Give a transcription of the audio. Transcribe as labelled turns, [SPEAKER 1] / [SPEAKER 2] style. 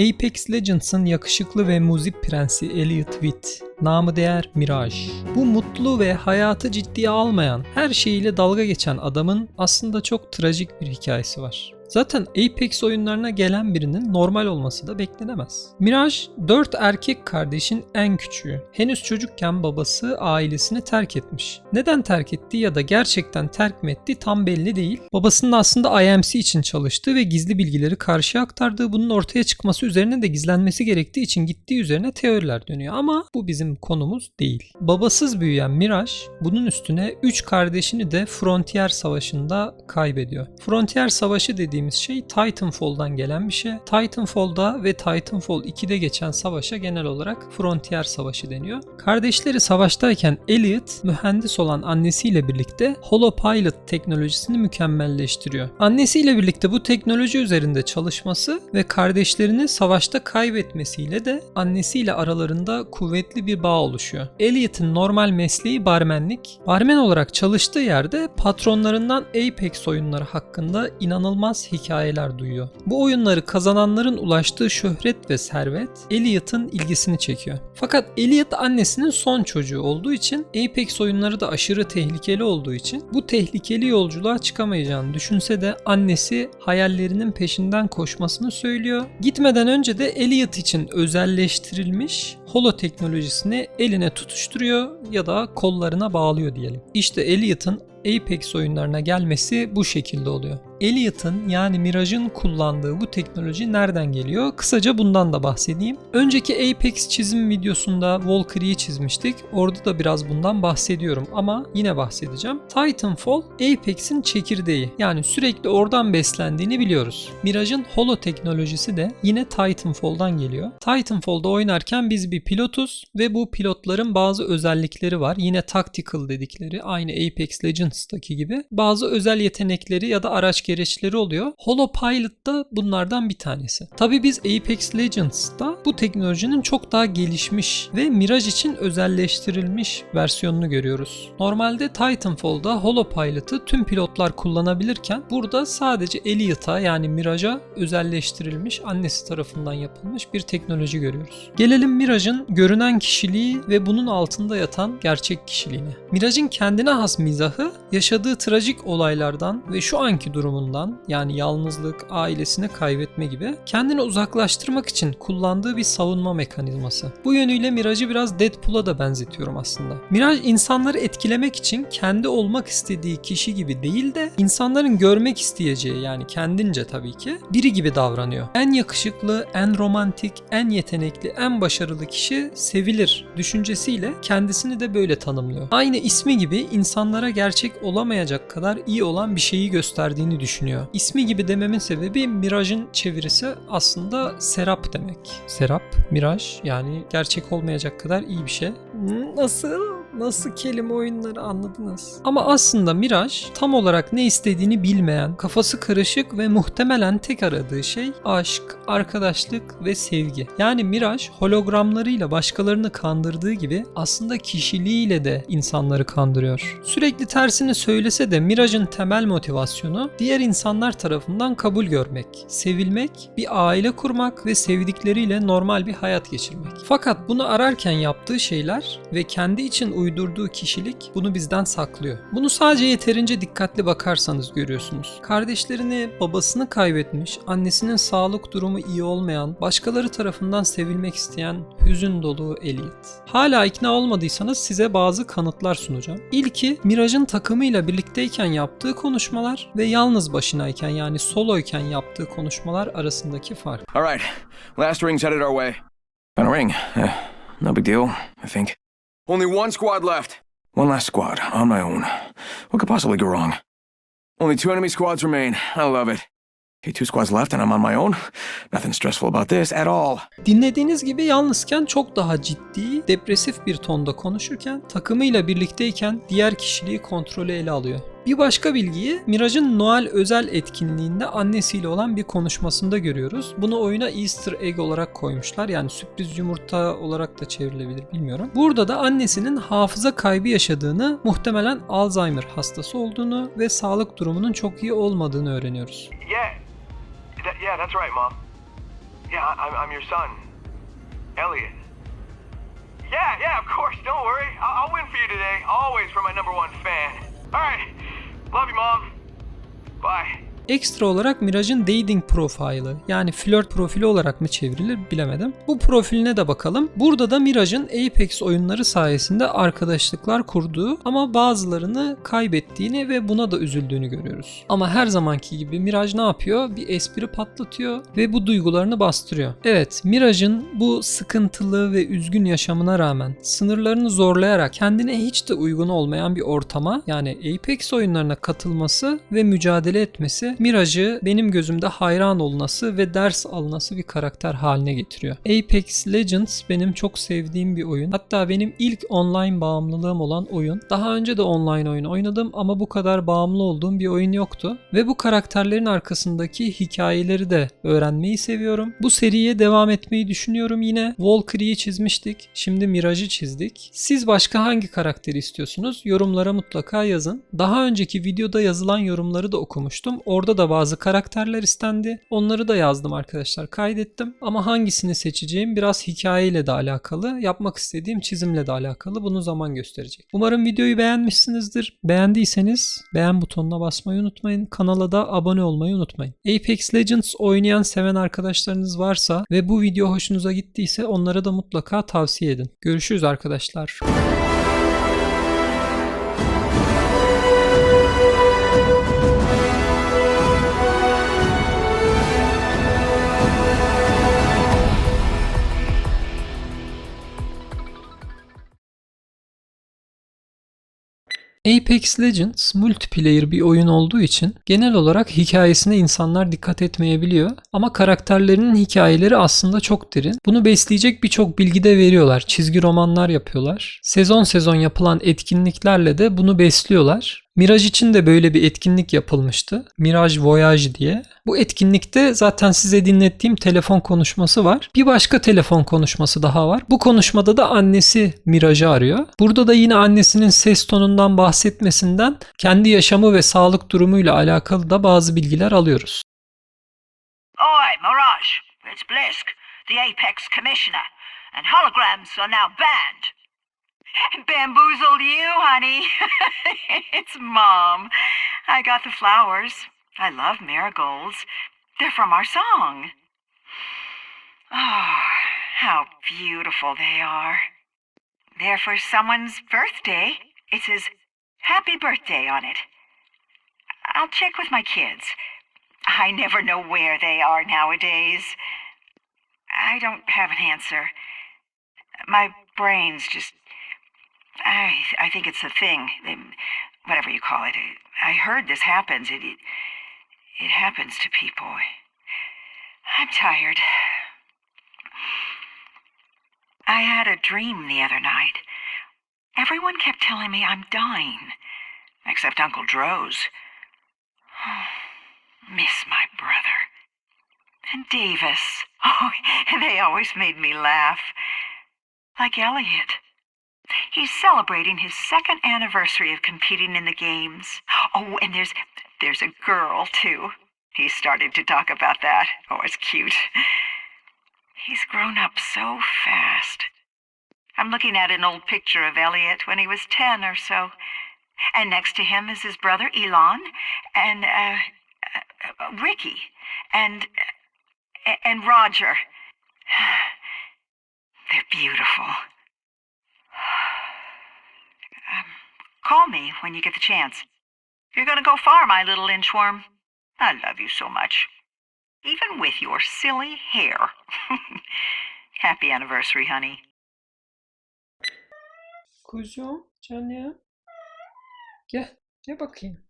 [SPEAKER 1] Apex Legends'ın yakışıklı ve muzip prensi Elliot Witt, namı değer Mirage. Bu mutlu ve hayatı ciddiye almayan, her şeyiyle dalga geçen adamın aslında çok trajik bir hikayesi var. Zaten Apex oyunlarına gelen birinin normal olması da beklenemez. Mirage 4 erkek kardeşin en küçüğü. Henüz çocukken babası ailesini terk etmiş. Neden terk etti ya da gerçekten terk mi etti tam belli değil. Babasının aslında IMC için çalıştığı ve gizli bilgileri karşıya aktardığı bunun ortaya çıkması üzerine de gizlenmesi gerektiği için gittiği üzerine teoriler dönüyor ama bu bizim konumuz değil. Babasız büyüyen Mirage bunun üstüne 3 kardeşini de Frontier Savaşı'nda kaybediyor. Frontier Savaşı dediğimiz şey Titanfall'dan gelen bir şey. Titanfall'da ve Titanfall 2'de geçen savaşa genel olarak Frontier Savaşı deniyor. Kardeşleri savaştayken Elliot mühendis olan annesiyle birlikte Holopilot teknolojisini mükemmelleştiriyor. Annesiyle birlikte bu teknoloji üzerinde çalışması ve kardeşlerini savaşta kaybetmesiyle de annesiyle aralarında kuvvetli bir bağ oluşuyor. Elliot'ın normal mesleği barmenlik. Barmen olarak çalıştığı yerde patronlarından Apex oyunları hakkında inanılmaz hikayeler duyuyor. Bu oyunları kazananların ulaştığı şöhret ve servet Elliot'ın ilgisini çekiyor. Fakat Elliot annesinin son çocuğu olduğu için Apex oyunları da aşırı tehlikeli olduğu için bu tehlikeli yolculuğa çıkamayacağını düşünse de annesi hayallerinin peşinden koşmasını söylüyor. Gitmeden önce de Elliot için özelleştirilmiş holo teknolojisini eline tutuşturuyor ya da kollarına bağlıyor diyelim. İşte Elliot'ın Apex oyunlarına gelmesi bu şekilde oluyor. Elliot'ın yani Mirage'ın kullandığı bu teknoloji nereden geliyor? Kısaca bundan da bahsedeyim. Önceki Apex çizim videosunda Valkyrie'yi çizmiştik. Orada da biraz bundan bahsediyorum ama yine bahsedeceğim. Titanfall Apex'in çekirdeği. Yani sürekli oradan beslendiğini biliyoruz. Mirage'ın holo teknolojisi de yine Titanfall'dan geliyor. Titanfall'da oynarken biz bir pilotuz ve bu pilotların bazı özellikleri var. Yine tactical dedikleri aynı Apex Legends'taki gibi bazı özel yetenekleri ya da araç gereçleri oluyor. Holopilot da bunlardan bir tanesi. Tabi biz Apex Legends'ta bu teknolojinin çok daha gelişmiş ve Mirage için özelleştirilmiş versiyonunu görüyoruz. Normalde Titanfall'da Holopilot'ı tüm pilotlar kullanabilirken burada sadece Elliot'a yani Mirage'a özelleştirilmiş annesi tarafından yapılmış bir teknoloji görüyoruz. Gelelim Mirage'ın görünen kişiliği ve bunun altında yatan gerçek kişiliğine. Mirage'ın kendine has mizahı yaşadığı trajik olaylardan ve şu anki durumundan yani yalnızlık, ailesini kaybetme gibi kendini uzaklaştırmak için kullandığı bir savunma mekanizması. Bu yönüyle Mirage'ı biraz Deadpool'a da benzetiyorum aslında. Mirage insanları etkilemek için kendi olmak istediği kişi gibi değil de insanların görmek isteyeceği yani kendince tabii ki biri gibi davranıyor. En yakışıklı, en romantik, en yetenekli, en başarılı kişi sevilir düşüncesiyle kendisini de böyle tanımlıyor. Aynı ismi gibi insanlara gerçek olamayacak kadar iyi olan bir şeyi gösterdiğini düşünüyor. İsmi gibi dememin sebebi Mirage'ın çevirisi aslında Serap demek. Serap, Miraj yani gerçek olmayacak kadar iyi bir şey. Nasıl? Nasıl kelime oyunları anladınız? Ama aslında Miraj tam olarak ne istediğini bilmeyen, kafası karışık ve muhtemelen tek aradığı şey aşk, arkadaşlık ve sevgi. Yani Miraj hologramlarıyla başkalarını kandırdığı gibi aslında kişiliğiyle de insanları kandırıyor. Sürekli tersini söylese de Miraj'ın temel motivasyonu diğer insanlar tarafından kabul görmek, sevilmek, bir aile kurmak ve sevdikleriyle normal bir hayat geçirmek. Fakat bunu ararken yaptığı şeyler ve kendi için uydurduğu kişilik bunu bizden saklıyor. Bunu sadece yeterince dikkatli bakarsanız görüyorsunuz. Kardeşlerini, babasını kaybetmiş, annesinin sağlık durumu iyi olmayan, başkaları tarafından sevilmek isteyen hüzün dolu Elliot. Hala ikna olmadıysanız size bazı kanıtlar sunacağım. İlki Mirage'ın takımıyla birlikteyken yaptığı konuşmalar ve yalnız başınayken yani soloyken yaptığı konuşmalar arasındaki fark.
[SPEAKER 2] All right, last ring's headed our way. Found a ring. Eh, no big deal, I think. Only one squad left. One last squad, on my own. What could possibly go wrong? Only two enemy squads remain. I love it. Okay, two squads left and I'm on my own. Nothing stressful about this at all.
[SPEAKER 1] Dinlediğiniz gibi yalnızken çok daha ciddi, depresif bir tonda konuşurken takımıyla birlikteyken diğer kişiliği kontrolü ele alıyor. Bir başka bilgiyi Mirage'ın Noel özel etkinliğinde annesiyle olan bir konuşmasında görüyoruz. Bunu oyuna Easter egg olarak koymuşlar. Yani sürpriz yumurta olarak da çevrilebilir bilmiyorum. Burada da annesinin hafıza kaybı yaşadığını, muhtemelen Alzheimer hastası olduğunu ve sağlık durumunun çok iyi olmadığını öğreniyoruz.
[SPEAKER 3] Yeah. Yeah, that's right, Mom.
[SPEAKER 2] Yeah, I'm, I'm your son, Elliot. Yeah, yeah, of course. Don't worry. I'll win for you today. Always for my number one fan. All right. Love you, Mom. Bye.
[SPEAKER 1] Ekstra olarak Mirage'ın dating profile'ı yani flört profili olarak mı çevrilir bilemedim. Bu profiline de bakalım. Burada da Mirage'ın Apex oyunları sayesinde arkadaşlıklar kurduğu ama bazılarını kaybettiğini ve buna da üzüldüğünü görüyoruz. Ama her zamanki gibi Mirage ne yapıyor? Bir espri patlatıyor ve bu duygularını bastırıyor. Evet, Mirage'ın bu sıkıntılı ve üzgün yaşamına rağmen sınırlarını zorlayarak kendine hiç de uygun olmayan bir ortama yani Apex oyunlarına katılması ve mücadele etmesi Mirage'ı benim gözümde hayran olunası ve ders alınası bir karakter haline getiriyor. Apex Legends benim çok sevdiğim bir oyun. Hatta benim ilk online bağımlılığım olan oyun. Daha önce de online oyun oynadım ama bu kadar bağımlı olduğum bir oyun yoktu. Ve bu karakterlerin arkasındaki hikayeleri de öğrenmeyi seviyorum. Bu seriye devam etmeyi düşünüyorum yine. Valkyrie'yi çizmiştik. Şimdi Mirage'ı çizdik. Siz başka hangi karakteri istiyorsunuz? Yorumlara mutlaka yazın. Daha önceki videoda yazılan yorumları da okumuştum. Orada da bazı karakterler istendi. Onları da yazdım arkadaşlar. Kaydettim. Ama hangisini seçeceğim biraz hikayeyle de alakalı. Yapmak istediğim çizimle de alakalı. Bunu zaman gösterecek. Umarım videoyu beğenmişsinizdir. Beğendiyseniz beğen butonuna basmayı unutmayın. Kanala da abone olmayı unutmayın. Apex Legends oynayan seven arkadaşlarınız varsa ve bu video hoşunuza gittiyse onlara da mutlaka tavsiye edin. Görüşürüz arkadaşlar. Apex Legends multiplayer bir oyun olduğu için genel olarak hikayesine insanlar dikkat etmeyebiliyor ama karakterlerinin hikayeleri aslında çok derin. Bunu besleyecek birçok bilgi de veriyorlar. Çizgi romanlar yapıyorlar. Sezon sezon yapılan etkinliklerle de bunu besliyorlar. Mirage için de böyle bir etkinlik yapılmıştı. Mirage Voyage diye. Bu etkinlikte zaten size dinlettiğim telefon konuşması var. Bir başka telefon konuşması daha var. Bu konuşmada da annesi Mirage'ı arıyor. Burada da yine annesinin ses tonundan bahsetmesinden kendi yaşamı ve sağlık durumuyla alakalı da bazı bilgiler alıyoruz.
[SPEAKER 3] Oi, Mirage, it's Blisk, the Apex Commissioner, and holograms are now banned. Bamboozled you, honey. it's Mom. I got the flowers. I love marigolds. They're from our song. Oh, how beautiful they are. They're for someone's birthday. It says, Happy Birthday on it. I'll check with my kids. I never know where they are nowadays. I don't have an answer. My brain's just. I I think it's a thing, whatever you call it. I heard this happens. It it, it happens to people. I'm tired. I had a dream the other night. Everyone kept telling me I'm dying, except Uncle Droz. Miss my brother. And Davis. Oh, they always made me laugh. Like Elliot. He's celebrating his second anniversary of competing in the games. Oh, and there's there's a girl too. He started to talk about that. Oh, it's cute. He's grown up so fast. I'm looking at an old picture of Elliot when he was 10 or so. And next to him is his brother Elon and uh, uh, Ricky and uh, and Roger. They're beautiful. Call me when you get the chance. You're going to go far, my little inchworm. I love you so much. Even with your silly hair. Happy anniversary, honey.
[SPEAKER 1] Kuzum, canım. Gel, gel bakayım.